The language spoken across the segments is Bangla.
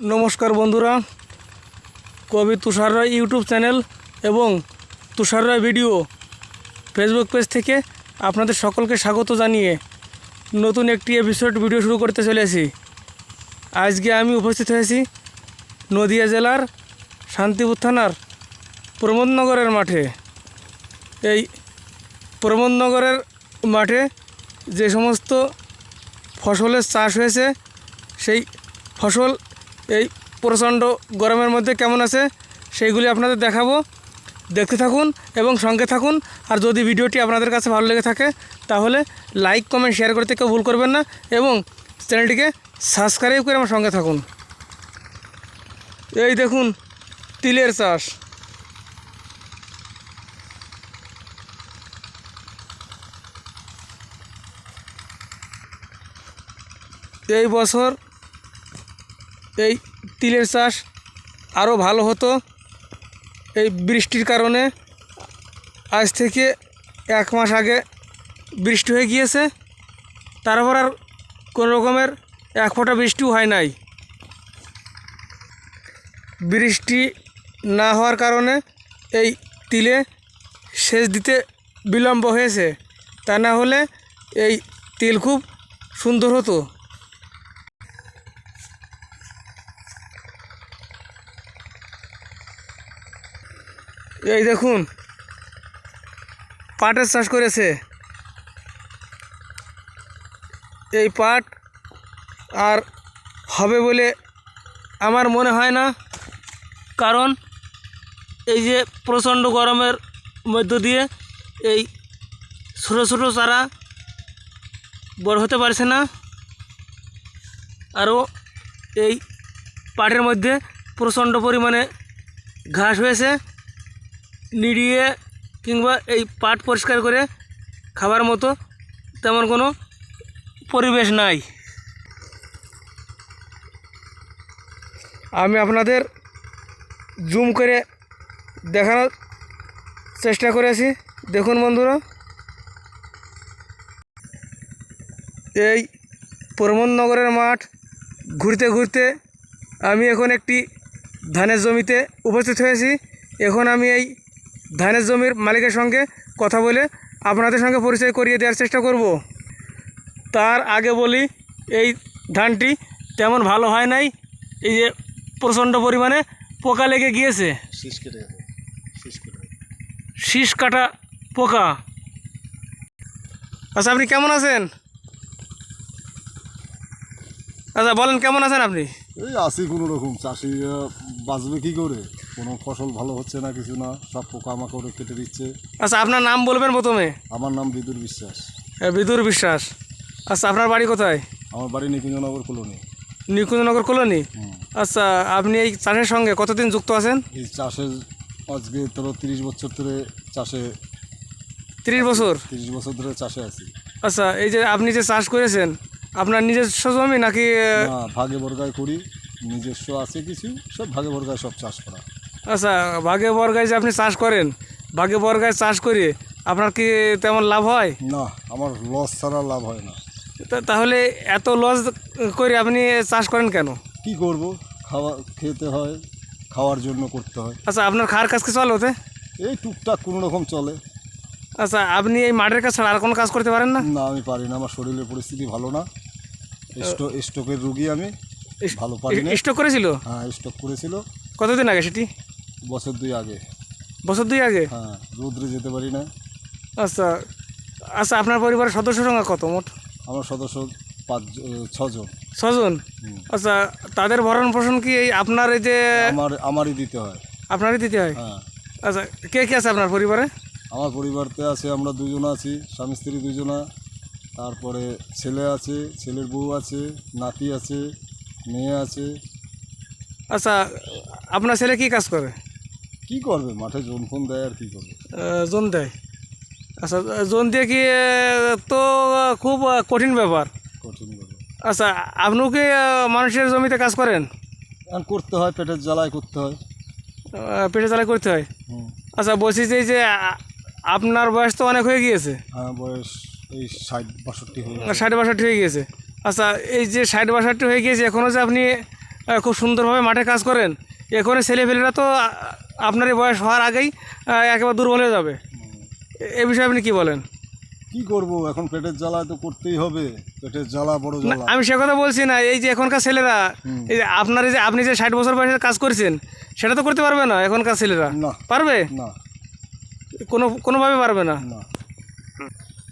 নমস্কার বন্ধুরা, কবি তুষার রায় ইউটিউব চ্যানেল এবং Tushar Roy video Facebook page থেকে আপনাদের সকলকে স্বাগত জানিয়ে নতুন একটি এপিসোড ভিডিও শুরু করতে চলেছি। আজকে আমি উপস্থিত হয়েছি নদিয়া জেলার শান্তিপুর থানার প্রমোদনগরের মাঠে। এই প্রমোদনগরের মাঠে যে সমস্ত ফসলের চাষ হয়েছে, সেই ফসল এই প্রচণ্ড গরমের মধ্যে কেমন আছে সেইগুলি আপনাদের দেখাবো। দেখতে থাকুন এবং সঙ্গে থাকুন। আর যদি ভিডিওটি আপনাদের কাছে ভালো লেগে থাকে, তাহলে লাইক, কমেন্ট, শেয়ার করতে কেউ ভুল করবেন না এবং চ্যানেলটিকে সাবস্ক্রাইব করে আমার সঙ্গে থাকুন। এই দেখুন, তিলের চাষ। এই বছর এই তিলের চাষ আরও ভালো হতো। এই বৃষ্টির কারণে আজ থেকে এক মাস আগে বৃষ্টি হয়ে গিয়েছে। তারপর আর কোনো রকমের এক ফোঁটা বৃষ্টিও হয় নাই। বৃষ্টি না হওয়ার কারণে এই তিলে সেচ দিতে বিলম্ব হয়েছে। তা না হলে এই তিল খুব সুন্দর হতো। এই দেখুন, পাটের চাষ করেছে। এই পাট আর হবে বলে আমার মনে হয় না, কারণ এই যে প্রচণ্ড গরমের মধ্য দিয়ে এই ছোটো ছোটো চারা বড় হতে পারছে না। আরও এই পাটের মধ্যে প্রচণ্ড পরিমাণে ঘাস হয়েছে। নিড়িয়ে কিংবা এই পাট পরিষ্কার করে খাবার মতো তেমন কোনো পরিবেশ নাই। আমি আপনাদের জুম করে দেখানোর চেষ্টা করেছি। দেখুন বন্ধুরা। এই প্রমোদনগরের মাঠ ঘুরতে ঘুরতে আমি এখন একটি ধানের জমিতে উপস্থিত হয়েছি। এখন আমি এই ধানের জমির মালিকের সঙ্গে কথা বলে আপনাদের সঙ্গে পরিচয় করিয়ে দেওয়ার চেষ্টা করব। তার আগে বলি এই ধানটি তেমন ভালো হয় নাই এই যে প্রচণ্ড পরিমাণে পোকা লেগে গিয়েছে। শীষ কেটে গেছে শীষ কেটে গেছে। শীষ কাটা পোকা। আচ্ছা আপনি কেমন আছেন? আচ্ছা বলেন কেমন আছেন আপনি? এই আসি কোনো রকম চাষি বাঁচবে কি করে? কোনো ফসল ভালো হচ্ছে না কিছু না সব পোকামাকড়ে কেটে দিচ্ছে। আচ্ছা আপনার নাম বলবেন প্রথমে? আমার নাম বিদুর বিশ্বাস। হ্যাঁ বিদুর বিশ্বাস। আচ্ছা আপনার বাড়ি কোথায়? আমার বাড়ি নিকুঞ্জনগর কলোনি। নিকুঞ্জনগর কলোনি? আচ্ছা আপনি এই চাষের সঙ্গে কতদিন যুক্ত আছেন? এই চাষের আজকে তোর তিরিশ বছর ধরে চাষে তিরিশ বছর? তিরিশ বছর ধরে চাষে আছি। আচ্ছা এই যে আপনি যে চাষ করেছেন আপনার নিজস্ব জমি নাকি ভাগে বর্গায় করি নিজস্ব আছে কিছু সব ভাগে বর্গায় সব চাষ করা। আচ্ছা ভাগে বর্গায় যে আপনি চাষ করেন? ভাগে বর্গায় চাষ করে আপনার কি তেমন লাভ হয়? না আমার লস ছাড়া লাভ হয় না। তাহলে এত লস করে আপনি চাষ করেন কেন? কি করব? খাওয়া খেতে হয় খাওয়ার জন্য করতে হয়। আচ্ছা আপনার খাওয়ার কাজ কি চলে ওতে? এই টুকটাক কোনো রকম চলে। আচ্ছা আপনি এই মাঠের কাজ ছাড়া আর কোনো কাজ করতে পারেন না? না আমি পারি না আমার শরীরের পরিস্থিতি ভালো না। স্টো- স্ট্রোকের রুগী আমি ভালো পারি না। স্টক করেছিল? হ্যাঁ স্ট্রোক করেছিল। কতদিন আগে সেটি? বছর দুই আগে। বছর দুই আগে? হ্যাঁ রৌদ্রে যেতে পারি না আচ্ছা আচ্ছা আপনার পরিবারের সদস্য সংখ্যা কত মোট? আমার সদস্য পাঁচ ছজন। ছজন? আচ্ছা তাদের ভরণ পোষণ কি এই আপনার এই যে আমার আমারই দিতে হয়। আপনারই দিতে হয়? হ্যাঁ। আচ্ছা কে কে আছে আপনার পরিবারে? আমার পরিবারতে আছে আমরা দুজন আছি স্বামী স্ত্রী দুজনা। তারপরে ছেলে আছে ছেলের বউ আছে নাতি আছে মেয়ে আছে। আচ্ছা আপনার ছেলে কি কাজ করে? কি করবে? মাঠে জোন ফোন দেয় আর কি করবে? জোন দেয়। আচ্ছা জোন দিয়ে কি তো খুব কঠিন ব্যাপার। কঠিন ব্যাপার। আচ্ছা আপনিও কি মানুষের জমিতে কাজ করেন? এখন করতে হয় পেটের জ্বালায় করতে হয়। পেটের পেটে জ্বালাই করতে হয়? আচ্ছা বলছি যে এই যে আপনার বয়স তো অনেক হয়ে গিয়েছে। হ্যাঁ বয়স এই ষাট বাষট্টি হয়ে। ষাট বাষট্টি হয়ে গিয়েছে। আচ্ছা এই যে ষাট বাষট্টি হয়ে গিয়েছে এখনও যে আপনি খুব সুন্দরভাবে মাঠে কাজ করেন এখন ছেলেপেলেরা তো আপনার এই বয়স হওয়ার আগেই একেবারে দুর্বল হয়ে যাবে। এ- বিষয়ে আপনি কি বলেন? কি করব? এখন পেটের জ্বালা তো করতেই হবে। পেটের জ্বালা বড় না, জ্বালা। আমি সে কথা বলছি না। এই যে এখনকার ছেলেরা এই যে আপনার এই যে আপনি যে ষাট বছর বয়সে কাজ করছেন সেটা তো করতে পারবে না এখনকার ছেলেরা। না। পারবে? না। কোনো কোনোভাবে পারবে না। না।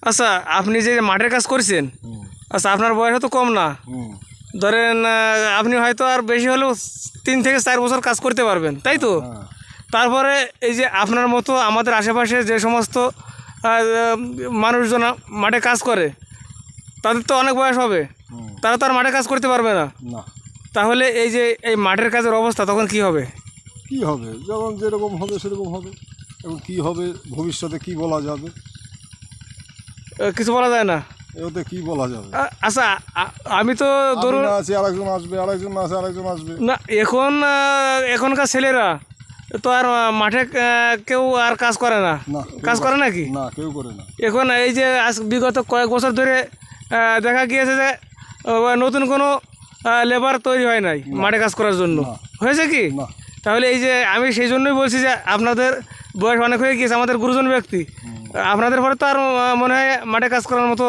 আচ্ছা আপনি যে মাঠের কাজ করছেন হুম। আচ্ছা আপনার বয়স তো কম না। হুম। ধরেন আহ, আপনি হয়তো আর বেশি হলেও তিন থেকে চার বছর কাজ করতে পারবেন তাই তো? হ্যাঁ। তারপরে এই যে আপনার মতো আমাদের আশেপাশে যে সমস্ত মানুষজন মাঠে কাজ করে তাদের তো অনেক বয়স হবে। তারা তো আর মাঠে কাজ করতে পারবে না। তাহলে এই যে এই মাঠের কাজের অবস্থা তখন কি হবে? কি হবে? যেমন যেরকম হবে সেরকম হবে। এবং কি হবে? ভবিষ্যতে কি বলা যাবে? কিছু বলা যায় না। এতে কি বলা যাবে? আচ্ছা আমি তো ধরুন আছি আরেকজন আসবে আরেকজন আছে আরেকজন আসবে। না এখন এখনকার ছেলেরা তো আর মাঠে কেউ আর কাজ করে না? কাজ করে নাকি? না কেউ করে না। এখন এই যে আজ বিগত কয়েক বছর ধরে দেখা গিয়েছে যে নতুন কোনো লেবার তৈরি হয় নাই মাঠে কাজ করার জন্য। হয়েছে কি? তাহলে এই যে আমি সেই জন্যই বলছি যে আপনাদের বয়স অনেক হয়ে গিয়েছে আমাদের গুরুজন ব্যক্তি। আপনাদের পরে তো আর মনে হয় মাঠে কাজ করার মতো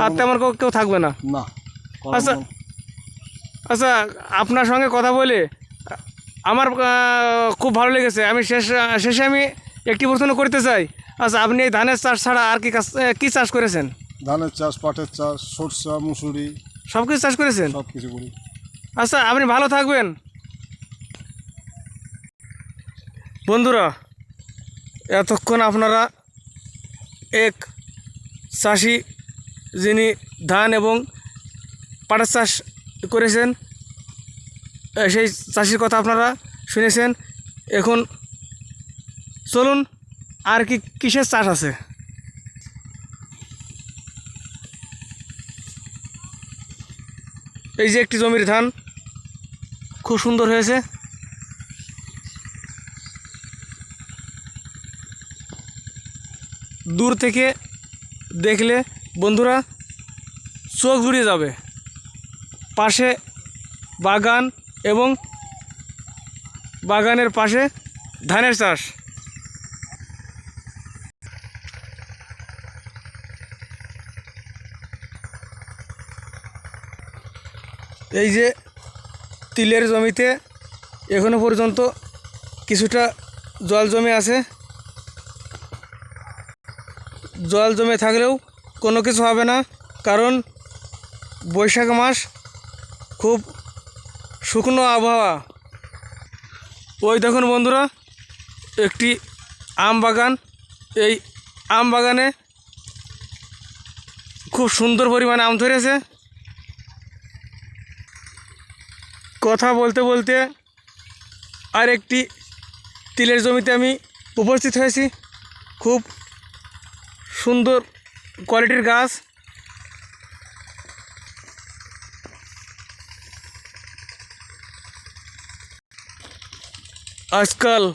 আর তেমন কেউ- কেউ থাকবে না। না। আচ্ছা আচ্ছা আপনার সঙ্গে কথা বলে আমার খুব ভালো লেগেছে। আমি শেষ শেষে আমি একটি প্রশ্ন করতে চাই। আচ্ছা আপনি এই ধানের চাষ ছাড়া আর কি কাজ কী চাষ করেছেন? ধানের চাষ পাটের চাষ সরষা মুসুরি। সব কিছু চাষ করেছেন? সব কিছু করি। আচ্ছা আপনি ভালো থাকবেন। বন্ধুরা এতক্ষণ আপনারা এক চাষি যিনি ধান এবং পাটের চাষ করেছেন সেই চাষির কথা আপনারা শুনেছেন। এখন চলুন, আর কি কিসের চাষ আছে? এই যে একটি জমির ধান, খুব সুন্দর হয়েছে। দূর থেকে দেখলে বন্ধুরা, চোখ জুড়িয়ে যাবে। পাশে বাগান এবং বাগানের পাশে ধানের চাষ। এই যে তিলের জমিতে এখনও পর্যন্ত কিছুটা জল জমে আছে। জল জমে থাকলেও কোনো কিছু হবে না, কারণ বৈশাখ মাস খুব শুকনো আবহাওয়া। ওই দেখুন বন্ধুরা, একটি আম বাগান। এই আম বাগানে খুব সুন্দর পরিমাণে আম ধরেছে। কথা বলতে বলতে আর একটি তিলের জমিতে আমি উপস্থিত হয়েছি। খুব সুন্দর কোয়ালিটির গাছ। আজকাল,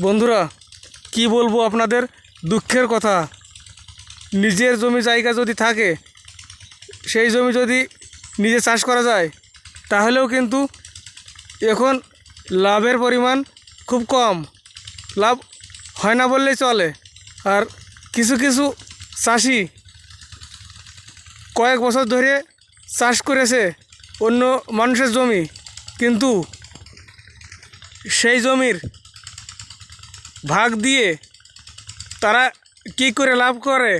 বন্ধুরা, কি বলব আপনাদের? দুঃখের কথা। নিজের জমি জায়গা যদি থাকে, সেই জমি যদি নিজে চাষ করা যায়, তাহলেও কিন্তু এখন লাভের পরিমাণ খুব কম। লাভ হয় না বললেই চলে। আর কিছু কিছু চাষি কয়েক বছর ধরে চাষ করেছে অন্য মানুষের জমি, কিন্তু সেই জমির ভাগ দিয়ে তারা কি করে লাভ করে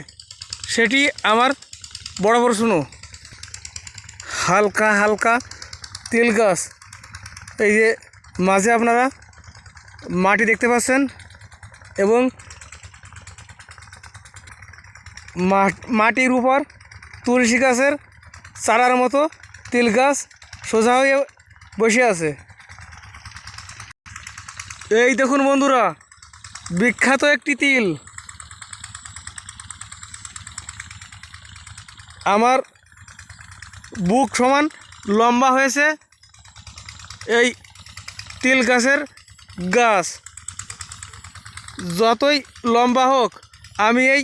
সেটি আমার বড় বড় শুনো। হালকা হালকা তিল গাছ। এই যে মাঝে আপনারা মাটি দেখতে পাচ্ছেন এবং মাটির উপর তুলসী গাছের চারার মতো তিল গাছ সোজা হয়ে বসে আছে। এই দেখুন বন্ধুরা, বিখ্যাত একটি তিল। আমার বুক সমান লম্বা হয়েছে এই তিল গাছের গাছ। যতই লম্বা হোক, আমি এই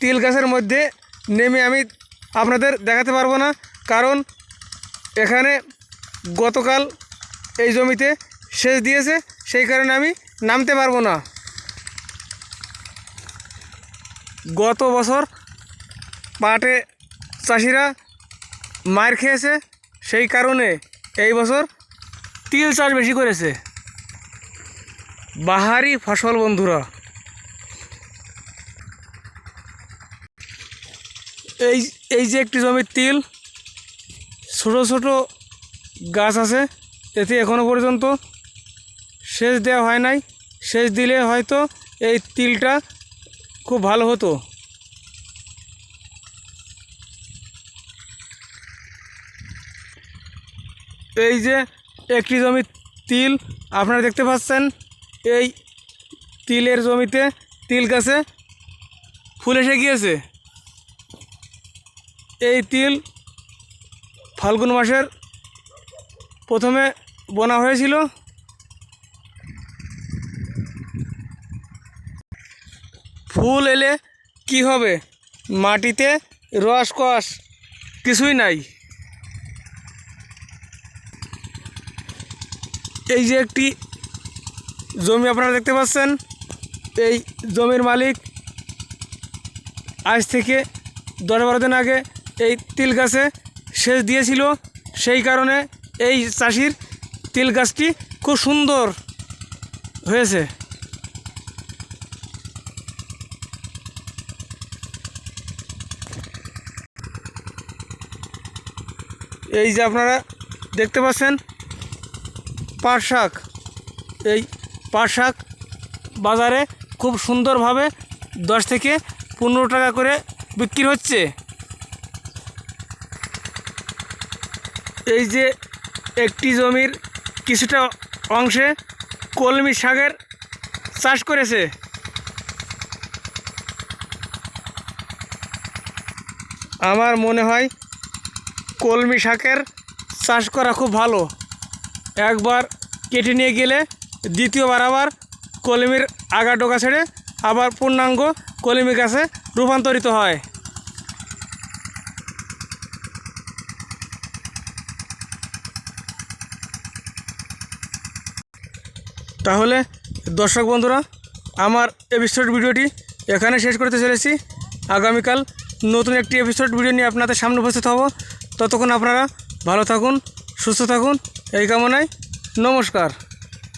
তিল গাছের মধ্যে নেমে আমি আপনাদের দেখাতে পারব না, কারণ এখানে গতকাল এই জমিতে সেচ দিয়েছে। সেই কারণে আমি নামতে পারব না। গত বছর পাটে চাষিরা মার খেয়েছে, সেই কারণে এই বছর তিল চাষ বেশি করেছে। বাহারি ফসল বন্ধুরা। এই এই যে একটি জমির তিল, ছোট ছোট গাছ আছে এতে এখনও পর্যন্ত সেচ দেওয়া হয় নাই। সেচ দিলে হয়তো এই তিলটা খুব ভালো হতো। এই যে একটি জমি তিল, আপনারা দেখতে পাচ্ছেন, এই তিলের জমিতে তিল গাছে ফুল এসে গিয়েছে। এই তিল ফাল্গুন মাসের প্রথমে বোনা হয়েছিল। ফুল এলে কি হবে? মাটিতে রস কষ কিছুই নাই। এই যে একটি জমি আপনারা দেখতে পাচ্ছেন, এই জমির মালিক আজ থেকে দশ বারো দিন আগে এই তিল গাছে সেচ দিয়েছিল। সেই কারণে এই চাষির তিল গাছটি খুব সুন্দর হয়েছে। এই যে আপনারা দেখতে পাচ্ছেন, পাট শাক। এই পাট শাক বাজারে খুব সুন্দরভাবে দশ থেকে পনেরো টাকা করে বিক্রি হচ্ছে। এই যে একটি জমির কিছুটা অংশে কলমি শাকের চাষ করেছে। আমার মনে হয় কলমি শাকের চাষ করা খুব ভালো। একবার কেটে নিয়ে গেলে দ্বিতীয়বার আবার কলমির আগা ডোকা ছেড়ে আবার পূর্ণাঙ্গ কলমি গাছে রূপান্তরিত হয়। তাহলে দর্শক বন্ধুরা, আমার এপিসোড ভিডিওটি এখানে শেষ করতে চলেছি। আগামীকাল নতুন একটি এপিসোড ভিডিও নিয়ে আপনাদের সামনে উপস্থিত হব। ততক্ষণ আপনারা ভালো থাকুন সুস্থ থাকুন এই কামনায় নমস্কার।